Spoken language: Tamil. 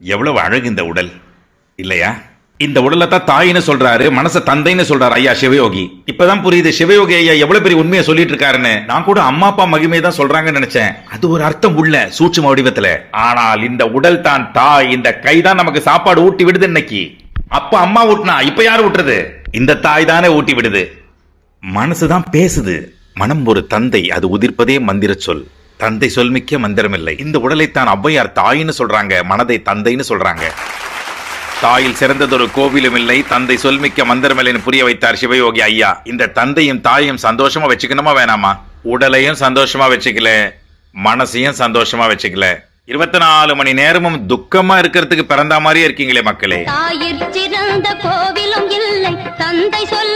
எவ்வளவு அழகு இந்த உடல். இல்லையா? இந்த உடலை தான் தாயின்னு சொல்றாரு மனச தந்தைன்னு சொல்றாரு ஐயா சிவயோகி. இப்பதான் புரியுது சிவயோகி ஐயா எவ்வளவு பெரிய உண்மையை சொல்லிட்டு இருக்காருன்னு. நான் கூட அம்மா அப்பா மகிமையை தான் சொல்றாங்கன்னு நினைச்சேன். அது ஒரு அர்த்தம் உள்ள சூட்சும வடிவத்துல. ஆனால் இந்த உடல் தான் தாய் இந்த கை தான் நமக்கு சாப்பாடு ஊட்டி விடுது இன்னைக்கு. அப்ப அம்மா ஊட்டினா இப்ப யார் ஊட்டுறது? இந்த தாய் தானே ஊட்டி விடுது. மனசுதான் பேசுது. மனம் ஒரு தந்தை அது உதிர்ப்பதே மந்திர சொல். தந்தை சொல்மிக்க மந்திரமில்லை. இந்த உடலைத்தான் ஔவையார் தாயின்னு சொல்றாங்க மனதை தந்தைன்னு சொல்றாங்க. தாயில் சிறந்ததொரு கோவிலும் இல்லை தந்தை சொல்மிக்க மந்திரமில்லைன்னு புரிய வைத்தார் சிவயோகி ஐயா. இந்த தந்தையும் தாயையும் சந்தோஷமா வச்சுக்கணுமா வேணாமா? உடலையும் சந்தோஷமா வச்சுக்கல மனசையும் சந்தோஷமா வச்சுக்கல. இருபத்தி நாலு மணி நேரமும் துக்கமா இருக்கிறதுக்கு பிறந்த மாதிரியே இருக்கீங்களே மக்களே. தாயிற் சிறந்த கோவிலும் இல்லை தந்தை சொல்